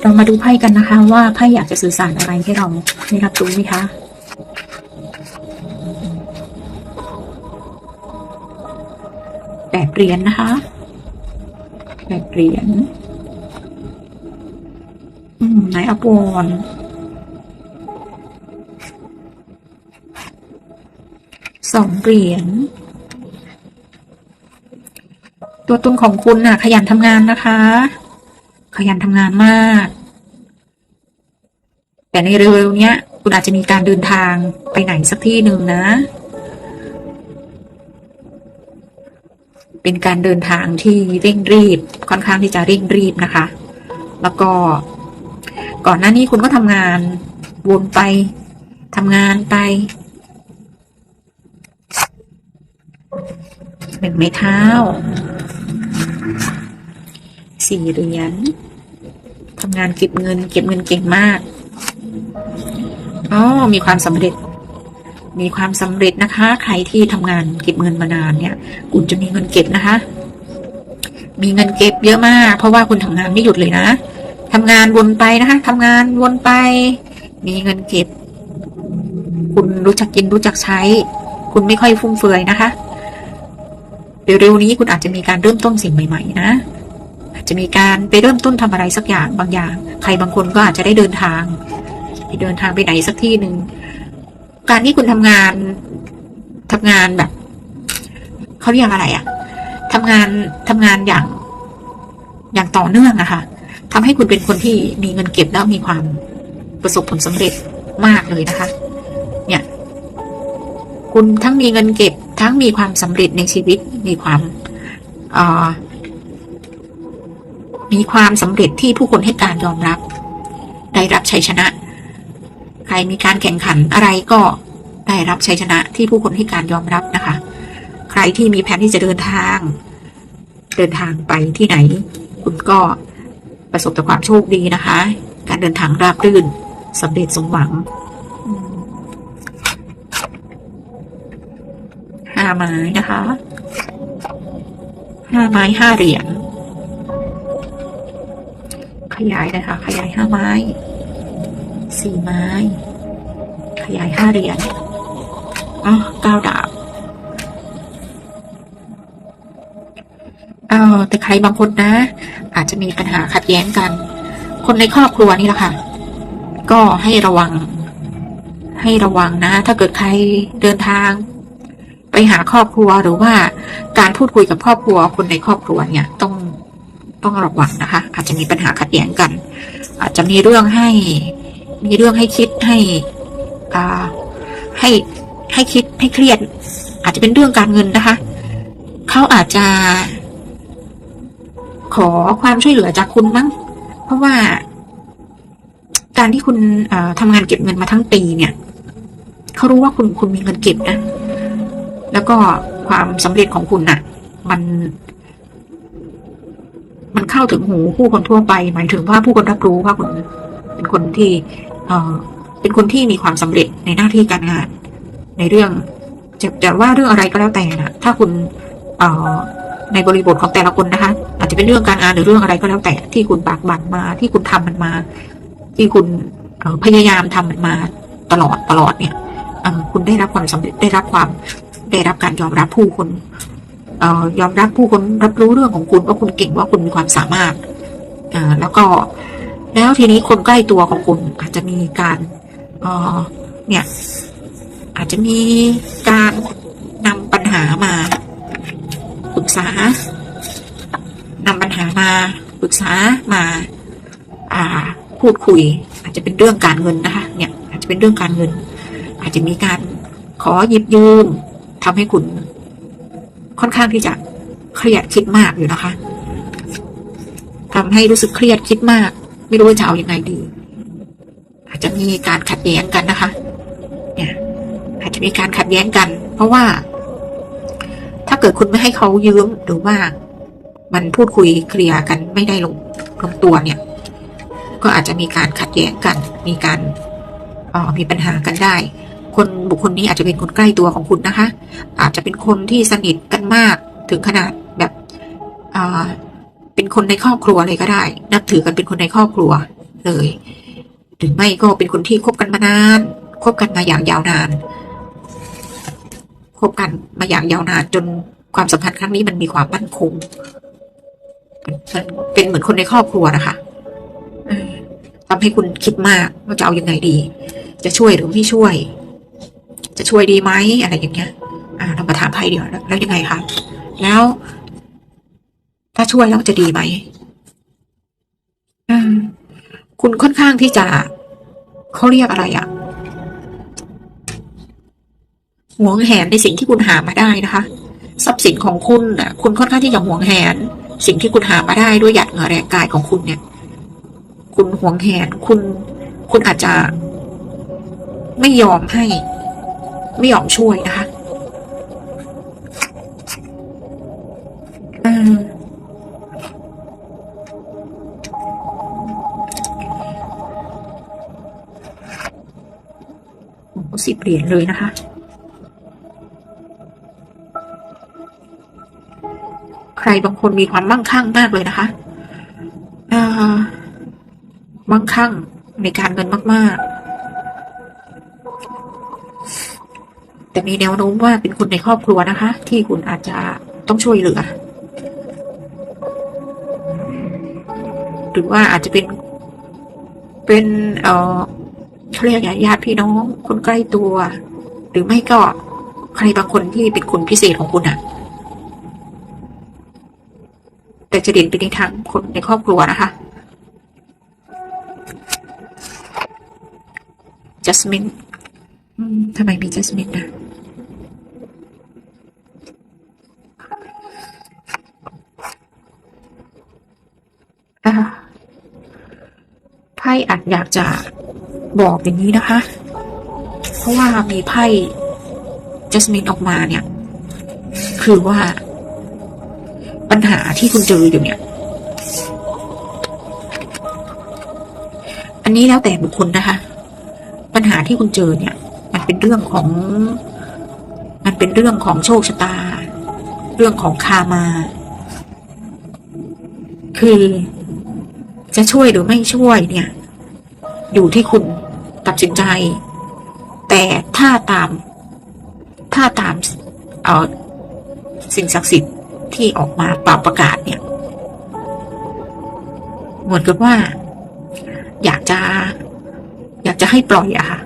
เรามาดูไพ่กันนะคะ ว่าไพ่อยากจะสื่อสารอะไรให้เราได้รับรู้ไหมคะแปดเหรียญนะคะแปดเหรียญอืมไหนอปวอนสองเหรียญตัวตนของคุณน่ะ ขยันทำงานนะคะ ขยันทำงานมาก แต่ในเร็วๆเนี้ย คุณอาจจะมีการเดินทางไปไหนสักที่หนึ่งนะ เป็นการเดินทางที่เร่งรีบ ค่อนข้างที่จะเร่งรีบนะคะ แล้วก็ก่อนหน้านี้คุณก็ทำงานวนไปทำงานไปหนึ่งไม้เท้าสี่เหรียญ ทำงานเก็บเงิน เก็บเงินเก่งมากอ๋อมีความสำเร็จ มีความสำเร็จนะคะ ใครที่ทำงานเก็บเงินมานานเนี่ย คุณจะมีเงินเก็บนะคะ มีเงินเก็บเยอะมาก เพราะว่าคุณทำงานไม่หยุดเลยนะทำงานวนไปนะคะทำงานวนไป มีเงินเก็บ คุณรู้จักกินรู้จักใช้ คุณไม่ค่อยฟุ่มเฟือยนะคะเร็วๆนี้คุณอาจจะมีการเริ่มต้นสิ่งใหม่ ๆ นะ จะมีการไปเริ่มต้นทำอะไรสักอย่างบางอย่าง ใครบางคนก็อาจจะได้เดินทางไปเดินทางไปไหนสักที่หนึ่งการที่คุณทำงานทำงานแบบเขาเรียกอะไรอะทำงานทำงานอย่าง อย่างต่อเนื่องอะค่ะทำให้คุณเป็นคนที่มีเงินเก็บแล้วมีความประสบผลสำเร็จมากเลยนะคะ เนี่ย คุณทั้งมีเงินเก็บ ทั้งมีความสำเร็จในชีวิตมีความอ่อ มีความสำเร็จที่ผู้คนให้การยอมรับ ได้รับชัยชนะ ใครมีการแข่งขันอะไรก็ได้รับชัยชนะที่ผู้คนให้การยอมรับนะคะ ใครที่มีแผนที่จะเดินทาง เดินทางไปที่ไหน คุณก็ประสบแต่ความโชคดีนะคะ การเดินทางราบรื่นสำเร็จสมหวังห้าไม้นะคะห้าไม้ห้าเหรียญ ขยายเลยค่ะ ขยายห้าไม้สี่ไม้ ขยายห้าเหรียญอ๋อเก้าดาบเออแต่ใครบางคนนะ อาจจะมีปัญหาขัดแย้งกัน คนในครอบครัวนี่แหละค่ะ ก็ให้ระวัง ให้ระวังนะ ถ้าเกิดใครเดินทาง ไปหาครอบครัวหรือว่าการพูดคุยกับครอบครัวคนในครอบครัวเนี่ยต้อง ต้องระวังนะคะ อาจจะมีปัญหาขัดแย้งกัน อาจจะมีเรื่องให้มีเรื่องให้คิดให้อ่าให้ให้คิดให้เครียด อาจจะเป็นเรื่องการเงินนะคะ เขาอาจจะ ขอความช่วยเหลือจากคุณมั้งเพราะว่า การที่คุณเอ่อทำงานเก็บเงินมาทั้งปีเนี่ยเขารู้ว่าคุณคุณมีเงินเก็บนะ แล้วก็ความสำเร็จของคุณน่ะ มัน มันเข้าถึงหูผู้คนทั่วไป หมายถึงว่าผู้คนรับรู้ว่าคุณเป็นคนที่เอ่อเป็นคนที่มีความสำเร็จในหน้าที่การงาน ในเรื่องจะจะว่าเรื่องอะไรก็แล้วแต่นะถ้าคุณเอ่อในบริบทของแต่ละคนนะคะ อาจจะเป็นเรื่องการงานหรือเรื่องอะไรก็แล้วแต่ที่คุณปากบั่นมาที่คุณทำมันมา ที่คุณพยายามทำมันมาตลอดตลอดเนี่ยคุณได้รับความสำเร็จได้รับความได้รับการยอมรับผู้คน ออยอมรับผู้คนรับรู้เรื่องของคุณว่าคุณเก่งว่าคุณมีความสามารถอ่อแล้วก็แล้วทีนี้คนใกล้ตัวของคุณอาจจะมีการเอ่อเนี่ย อาจจะมีการนำปัญหามาปรึกษานำปัญหามาปรึกษามาอ่าพูดคุย อาจจะเป็นเรื่องการเงินนะคะ เนี่ย อาจจะเป็นเรื่องการเงิน อาจจะมีการขอหยิบยืมทำให้คุณ ค่อนข้างที่จะเครียดคิดมากอยู่นะคะทำให้รู้สึกเครียดคิดมาก ไม่รู้จะเอาอยัางไงดี อาจจะมีการขัดแย้งกันนะคะ เนี่ยอาจจะมีการขัดแย้งกัน เพราะว่า ถ้าเกิดคุณไม่ให้เขายืมหรือว่ามันพูดคุยเคลียร์กันไม่ได้ลงลงตัวเนี่ย ก็อาจจะมีการขัดแย้งกัน มีการออมีปัญหากันได้ คนบุคคลนี้อาจจะเป็นคนใกล้ตัวของคุณนะคะ อาจจะเป็นคนที่สนิท ถึงขนาดแบบเป็นคนในครอบครัวเลยก็ได้ นับถือกันเป็นคนในครอบครัวเลยหรือไม่ก็เป็นคนที่คบกันมานานคบกันมาอย่างยาวนานคบกันมาอย่างยาวนานจนความสัมพันธ์ครั้งนี้มันมีความมั่นคงมันเป็นเหมือนคนในครอบครัวนะคะทำให้คุณคิดมากว่าจะเอายังไงดี จะช่วยหรือไม่ช่วย จะช่วยดีไหมอะไรอย่างเงี้ย อ่าเรามาถามไพ่เดียวแล้วยังไงคะ แล้ว ถ้าช่วยแล้วจะดีไหมคุณค่อนข้างที่จะเขาเรียกอะไรอะหวงแหนในสิ่งที่คุณหามาได้นะคะ ทรัพย์สินของคุณน่ะ คุณค่อนข้างที่จะหวงแหน สิ่งที่คุณหามาได้ด้วยหยาดเหงื่อแรงกายของคุณเนี่ย คุณหวงแหน คุณ คุณอาจจะ ไม่ยอมให้ ไม่ยอมช่วยนะคะ สิบเหรียญเลยนะคะ ใครบางคนมีความมั่งคั่งมากเลยนะคะมั่งคั่งในการเงินมาก ๆ แต่มีแนวโน้มว่าเป็นคนในครอบครัวนะคะ ที่คุณอาจจะต้องช่วยเหลือ หรือว่าอาจจะเป็นเป็นเอ่อ เขาเรียกญาติพี่น้อง คนใกล้ตัว หรือไม่ก็ใครบางคนที่เป็นคนพิเศษของคุณอะแต่จะเด่นไปในทางคนในครอบครัวนะคะ จัสมินทำไมมีจัสมินนะไพ่อาจอยากจะ บอกอย่างนี้นะคะ เพราะว่ามีไพ่จัสมินออกมาเนี่ย คือว่า ปัญหาที่คุณเจออยู่เนี่ย อันนี้แล้วแต่บุคคลนะคะ ปัญหาที่คุณเจอเนี่ย มันเป็นเรื่องของ มันเป็นเรื่องของโชคชะตา เรื่องของคามา คือจะช่วยหรือไม่ช่วยเนี่ย อยู่ที่คุณ แต่ถ้าตาม ถ้าตามเอ่อสิ่งศักดิ์สิทธิ์ที่ออกมาปราบประกาศเนี่ยเหมือนกับว่า อยากจะ อยากจะให้ปล่อยอะค่ะ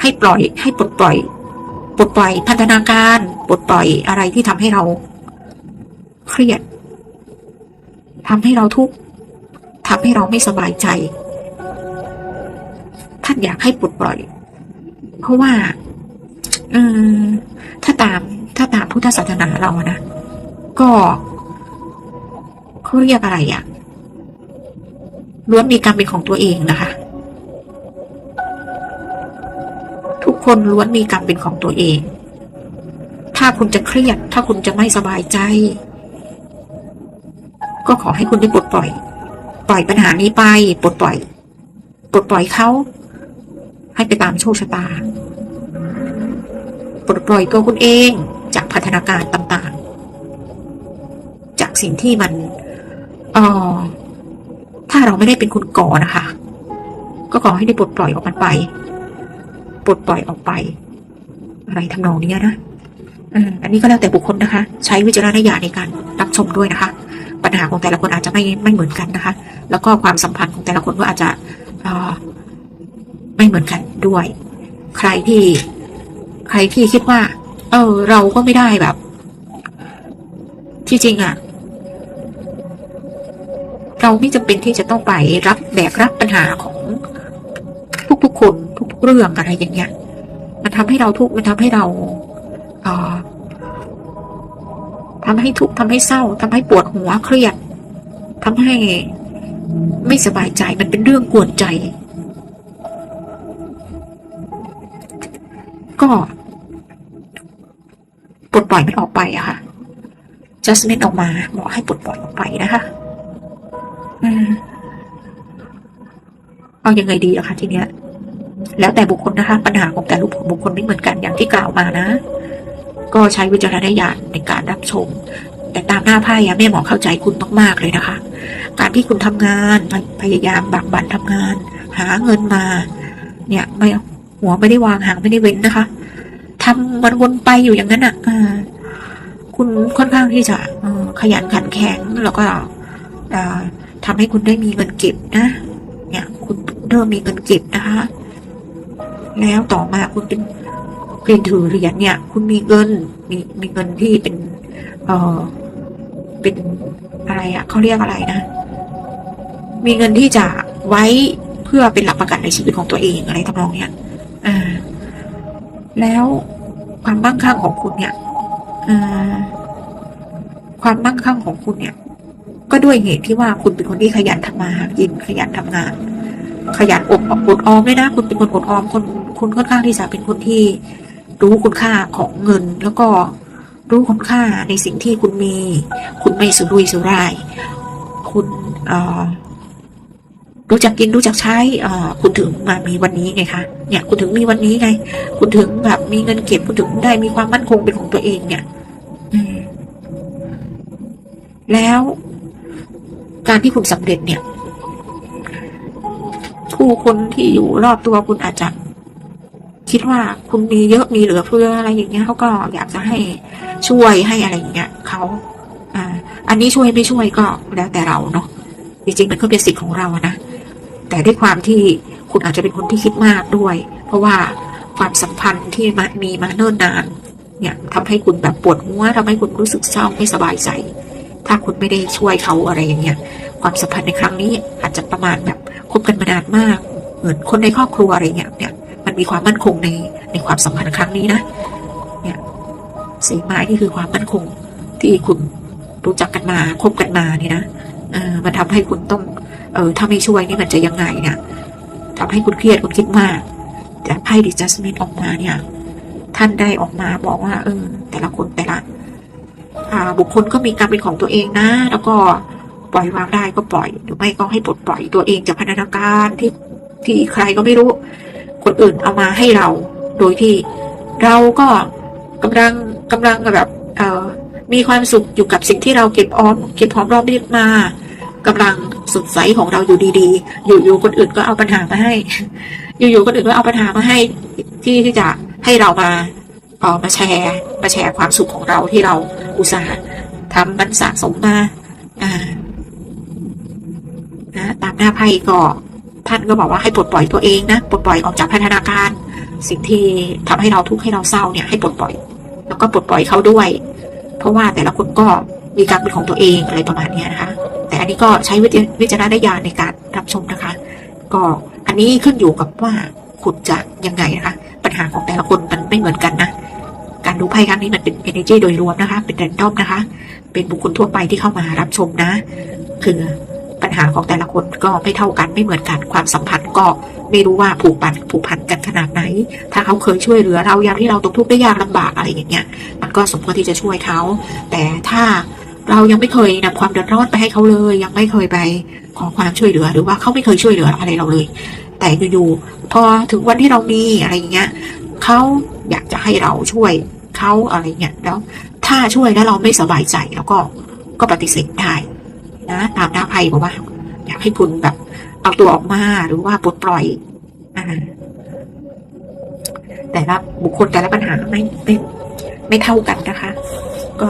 ให้ปล่อยให้ปลดปล่อยปลดปล่อยพันธนาการปลดปล่อยอะไรที่ทำให้เรา เครียดทำให้เราทุกข์ทำให้เราไม่สบายใจ ท่านอยากให้ปลดปล่อย เพราะว่าเออถ้าตามถ้าตามพุทธศาสนาเรานะ ก็เขาเรียกอะไรอะล้วนมีกรรมเป็นของตัวเองนะคะ ทุกคนล้วนมีกรรมเป็นของตัวเอง ถ้าคุณจะเครียด ถ้าคุณจะไม่สบายใจ ก็ขอให้คุณได้ปลดปล่อย ปล่อยปัญหานี้ไป ปลดปล่อย ปลดปล่อยเขา ให้ไปตามโชคชะตา ปลดปล่อยตัวคุณเองจากพัฒนาการต่างๆ จากสิ่งที่มันออถ้าเราไม่ได้เป็นคนก่อนะคะ ก็ขอให้ได้ปลดปล่อยออกมันไป ปลดปล่อยออกไป อะไรทำนองนี้นะอันนี้ก็แล้วแต่บุคคลนะคะ ใช้วิจารณญาณในการรับชมด้วยนะคะ ปัญหาของแต่ละคนอาจจะไม่ไม่เหมือนกันนะคะ แล้วก็ความสัมพันธ์ของแต่ละคนก็อาจจะอ่อ ไม่เหมือนกันด้วย ใครที่ ใครที่คิดว่า เออ เราก็ไม่ได้แบบ ที่จริงอะเราไม่จำเป็นที่จะต้องไปรับแบกรับปัญหาของทุกๆคนทุกๆเรื่องอะไรอย่างเงี้ย มันทำให้เราทุกข์มันทำให้เราเอ่อทำให้ทุกข์ทำให้เศร้าทำให้ปวดหัวเครียดทำให้ไม่สบายใจมันเป็นเรื่องกวนใจ ก็ปลดปล่อยมันออกไปอะค่ะ justment ออกมาบอกให้ปลดปล่อยออกไปนะคะอืมเอายังไงดีอะคะทีเนี้ย แล้วแต่บุคคลนะคะ ปัญหาของแต่ละบุคคลไม่เหมือนกันอย่างที่กล่าวมานะ ก็ใช้วิจารณญาณในการรับชม แต่ตามหน้าไพ่อะแม่หมอเข้าใจคุณมาก ๆ เลยนะคะ การที่คุณทำงานพยายามบักบั่นทำงาน หาเงินมา เนี่ยไม่ หัวไม่ได้วางหางไม่ได้เว้นนะคะทำมันวนไปอยู่อย่างนั้นอะอ่าคุณค่อนข้างที่จะอขยันขันแข็งแล้วก็อ่าทำให้คุณได้มีเงินเก็บนะเนี่ย คุณเริ่มมีเงินเก็บนะคะ แล้วต่อมาคุณเป็นเรียนถือเหรียญเนี่ย คุณมีเงินมีมีเงินที่เป็น เออเป็นอะไรอะเขาเรียกอะไรนะ มีเงินที่จะไว้เพื่อเป็นหลักประกันในชีวิตของตัวเองอะไรทำนองเนี้ย แล้วความมั่งคั่งของคุณเนี่ยความมั่งคั่งของคุณเนี่ย ก็ด้วยเหตุที่ว่าคุณเป็นคนที่ขยันทำมาหากินขยันทำงาน ขยันอดอดออมด้วยนะ คุณเป็นคนอดออมคนคุณค่อนข้างที่จะเป็นคนที่รู้คุณค่าของเงิน แล้วก็รู้คุณค่าในสิ่งที่คุณมี คุณไม่สุรุ่ยสุร่าย คุณเอ่อ รู้จักกินรู้จักใช้คุณถึงมามีวันนี้ไงคะเนี่ยคุณถึงมีวันนี้ไง คุณถึงแบบมีเงินเก็บคุณถึงได้มีความมั่นคงเป็นของตัวเองเนี่ยแล้วการที่คุณสำเร็จเนี่ย ผู้คนที่อยู่รอบตัวคุณอาจจะคิดว่าคุณมีเยอะมีเหลือเฟืออะไรอย่างเงี้ยเขาก็อยากจะให้ช่วยให้อะไรอย่างเงี้ยเขาอ่า อันนี้ช่วยไม่ช่วยก็แล้วแต่เราเนาะจริงๆมันก็เป็นสิทธิ์ของเราอะนะ แต่ด้วยความที่คุณอาจจะเป็นคนที่คิดมากด้วย เพราะว่าความสัมพันธ์ที่มามีมาเนิ่นนานเนี่ยทำให้คุณแบบปวดหัวทำให้คุณรู้สึกเศร้าไม่สบายใจ ถ้าคุณไม่ได้ช่วยเขาอะไรอย่างเงี้ยความสัมพันธ์ในครั้งนี้อาจจะประมาณแบบคบกันมานานมาก เหมือนคนในครอบครัวอะไรเงี้ยเนี่ยมันมีความมั่นคงในในความสัมพันธ์ครั้งนี้นะเนี่ยสีไม้นี่คือความมั่นคงที่คุณรู้จักกันมาคบกันมาเนี่ยนะเออมันทำให้คุณต้อง เออถ้าไม่ช่วยนี่มันจะยังไงเนี่ยทำให้คุณเครียดคุณคิดมาก แต่ไพ่ดิจัสมินออกมาเนี่ย ท่านได้ออกมาบอกว่า เออ แต่ละคนแต่ละบุคคลก็มีการมเป็นของตัวเองนะ แล้วก็ปล่อยวางได้ก็ปล่อย หรือไม่ก็ให้ปลดปล่อยตัวเองจากพันธนาการที่ที่ใครก็ไม่รู้ คนอื่นเอามาให้เรา โดยที่เราก็กำลังกำลังแบบเออมีความสุขอยู่กับสิ่งที่เราเก็บออมเก็บหอมรอมริบมากำลัง สุดใสของเราอยู่ดีๆ อยู่ๆคนอื่นก็เอาปัญหามาให้ อยู่ๆคนอื่นก็เอาปัญหามาให้ที่ที่จะให้เรามาเออมาแชร์มาแชร์ความสุขของเราที่เราอุตส่าห์ทำมันสะสมมาอ่านะตามหน้าไพ่ก็ท่านก็บอกว่าให้ปลดปล่อยตัวเองนะปลดปล่อยออกจากพันธนาการ สิ่งที่ทำให้เราทุกข์ให้เราเศร้าเนี่ยให้ปลดปล่อย แล้วก็ปลดปล่อยเขาด้วย เพราะว่าแต่ละคนก็มีการเป็นของตัวเองอะไรประมาณนี้นะคะ แต่อันนี้ก็ใช้วิจารณญาณในการรับชมนะคะ ก็อันนี้ขึ้นอยู่กับว่าคุณจะยังไงนะคะ ปัญหาของแต่ละคนมันไม่เหมือนกันนะ การดูไพ่ครั้งนี้มันเป็น energy โดยรวมนะคะ เป็นแรนดอมนะคะ เป็นบุคคลทั่วไปที่เข้ามารับชมนะ คือปัญหาของแต่ละคนก็ไม่เท่ากันไม่เหมือนกันความสัมพันธ์ก็ไม่รู้ว่าผูกพันผูกพันกันขนาดไหน ถ้าเขาเคยช่วยเหลือเรายามที่เราตกทุกข์ได้ยากลำบากอะไรอย่างเงี้ย มันก็สมควรที่จะช่วยเขา แต่ถ้า เรายังไม่เคยนำความเดือดร้อนไปให้เขาเลย ยังไม่เคยไปขอความช่วยเหลือหรือว่าเขาไม่เคยช่วยเหลืออะไรเราเลย แต่อยู่ๆพอถึงวันที่เรามีอะไรอย่างเงี้ยเขาอยากจะให้เราช่วยเขาอะไรเงี้ยแล้ว ถ้าช่วยแล้วเราไม่สบายใจแล้วก็ก็ปฏิเสธได้นะตามหน้าไพ่บอกว่า อยากให้คุณแบบ เอาตัวออกมาหรือว่าปลดปล่อยอแต่ละบุคคลแต่ละปัญหาไม่ไม่ไม่เท่ากันนะคะ ก็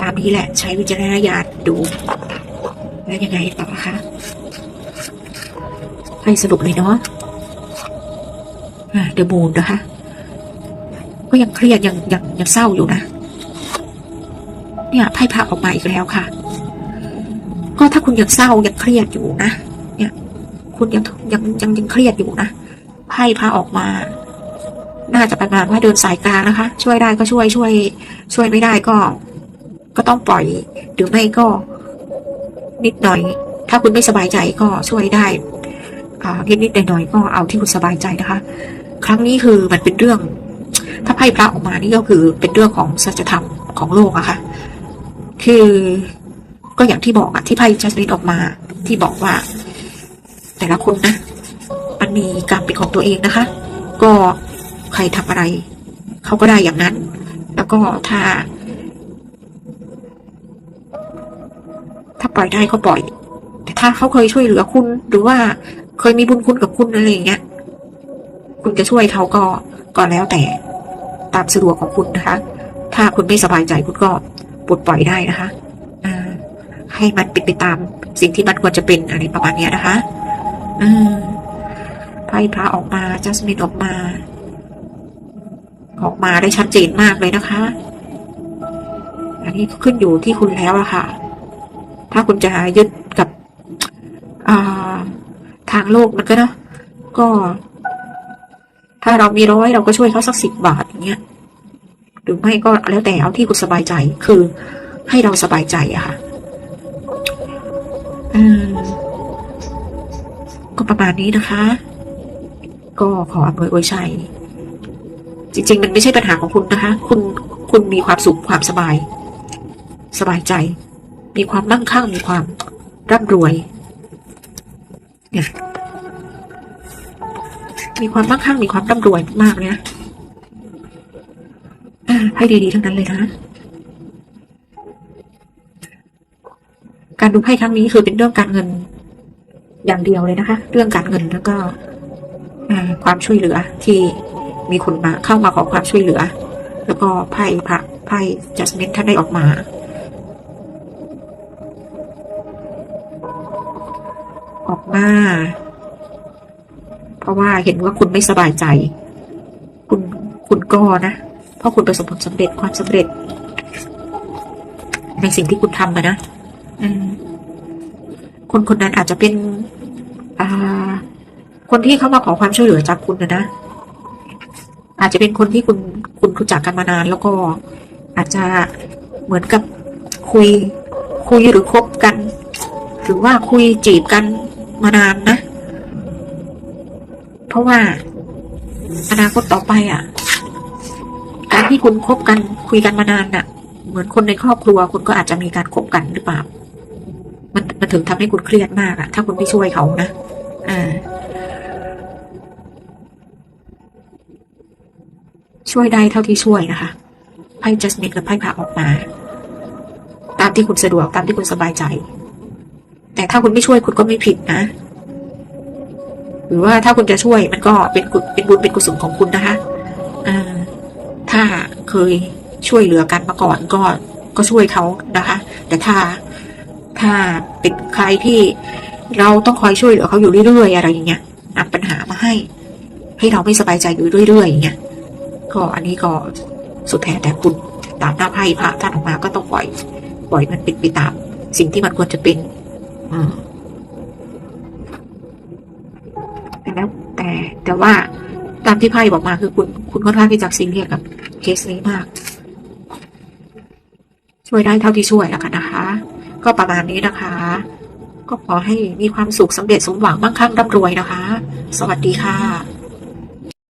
ตามนี้แหละใช้วิจารณญาณดู แล้วยังไงต่อคะให้สรุปเลยเนาะเดอะมูนนะคะ ก็ยังเครียดยังยังยังเศร้าอยู่นะ เนี่ยไพ่พระออกมาอีกแล้วค่ะ ก็ถ้าคุณยังเศร้ายังเครียดอยู่นะเนี่ย คุณยังยังยังยังเครียดอยู่นะไพ่พระออกมา น่าจะประมาณว่าเดินสายกลางนะคะ ช่วยได้ก็ช่วยช่วย ช่วยไม่ได้ก็ ก็ต้องปล่อย หรือไม่ก็นิดหน่อย ถ้าคุณไม่สบายใจก็ช่วยได้นิดนิดหน่อยหน่อยๆก็เอาที่คุณสบายใจนะคะ ครั้งนี้คือมันเป็นเรื่อง ถ้าไพ่พระออกมานี่ก็คือเป็นเรื่องของสัจธรรมของโลกอะค่ะ คือก็อย่างที่บอกอะที่ไพ่จัสตินออกมา ที่บอกว่า แต่ละคนนะมันมีกรรมเป็นของตัวเองนะคะ ก็ใครทำอะไรเขาก็ได้อย่างนั้น แล้วก็ถ้า ถ้าปล่อยได้ก็ปล่อย แต่ถ้าเขาเคยช่วยเหลือคุณ หรือว่าเคยมีบุญคุณกับคุณอะไรอย่างเงี้ย คุณจะช่วยเขาก็ก็แล้วแต่ตามสะดวกของคุณนะคะ ถ้าคุณไม่สบายใจคุณก็ปลดปล่อยได้นะคะให้มันเป็นไปตามสิ่งที่มันควรจะเป็นอะไรประมาณนี้นะคะอืมไพ่พระออกมาจัสมินออกมา ออกมาได้ชัดเจนมากเลยนะคะ อันนี้ขึ้นอยู่ที่คุณแล้วอะค่ะ ถ้าคุณจะยึดกับาทางโลกมันก็นะก็ ถ้าเรามีร้อยเราก็ช่วยเขาสักสิบบาทอย่างเงี้ยหรือไม่ก็แล้วแต่เอาที่คุณสบายใจคือให้เราสบายใจอะค่ะอืมก็ประมาณนี้นะคะ ก็ขออำนวยอวยชัย จริง ๆ มันไม่ใช่ปัญหาของคุณนะคะ คุณคุณมีความสุขความสบาย สบายใจ มีความมั่งคั่งมีความร่ำรวย เนี่ย มีความมั่งคั่งมีความร่ำรวยมากเลยนะอ่าให้ดีๆทั้งนั้นเลยนะ การดูไพ่ครั้งนี้คือเป็นเรื่องการเงินอย่างเดียวเลยนะคะ เรื่องการเงินแล้วก็อ่าความช่วยเหลือที่มีคนมาเข้ามาขอความช่วยเหลือ แล้วก็ไพ่พระไพ่จัสมินท่านได้ออกมา มาเพราะว่าเห็นว่าคุณไม่สบายใจ คุณคุณก็นะ เพราะคุณประสบผลสำเร็จความสำเร็จ ในสิ่งที่คุณทำอะนะคนคนนั้นอาจจะเป็นคนที่เข้ามาขอความช่วยเหลือจากคุณนะนะอาจจะเป็นคนที่คุณคุณรู้จักกันมานาน แล้วก็อาจจะเหมือนกับคุย คุยหรือคบกัน หรือว่าคุยจีบกัน มานานนะ เพราะว่าอนาคตต่อไปอะ การที่คุณคบกันคุยกันมานานน่ะ เหมือนคนในครอบครัวคุณก็อาจจะมีการคบกันหรือเปล่า มันมันถึงทำให้คุณเครียดมากอะถ้าคุณไม่ช่วยเขานะอ่าช่วยได้เท่าที่ช่วยนะคะไพ่จัสมินกับไพ่พระออกมา ตามที่คุณสะดวกตามที่คุณสบายใจ แต่ถ้าคุณไม่ช่วยคุณก็ไม่ผิดนะ หรือว่าถ้าคุณจะช่วยมันก็เป็นเป็นบุญเป็นกุศลของคุณนะคะถ้าเคยช่วยเหลือกันมาก่อนก็ก็ช่วยเขานะคะ แต่ถ้าถ้าเป็นใครที่เราต้องคอยช่วยเหลือเขาอยู่เรื่อยๆอะไรอย่างเงี้ยนำปัญหามาให้ ให้เราไม่สบายใจอยู่เรื่อยๆอย่างเงี้ยก็อันนี้ก็สุดแท้แต่คุณตามหน้าไพ่พระท่านออกมาก็ต้องปล่อย ปล่อยมันเป็นไปตาม สิ่งที่มันควรจะเป็น แต่แล้วแต่แต่ว่าตามที่ไพ่บอกมาคือคุณคุณค่อนข้างที่จะซีเรียสกับเคสนี้มาก ช่วยได้เท่าที่ช่วยแล้วกันนะคะ ก็ประมาณนี้นะคะ ก็ขอให้มีความสุขสำเร็จสมหวังมั่งคั่งร่ำรวยนะคะ สวัสดีค่ะ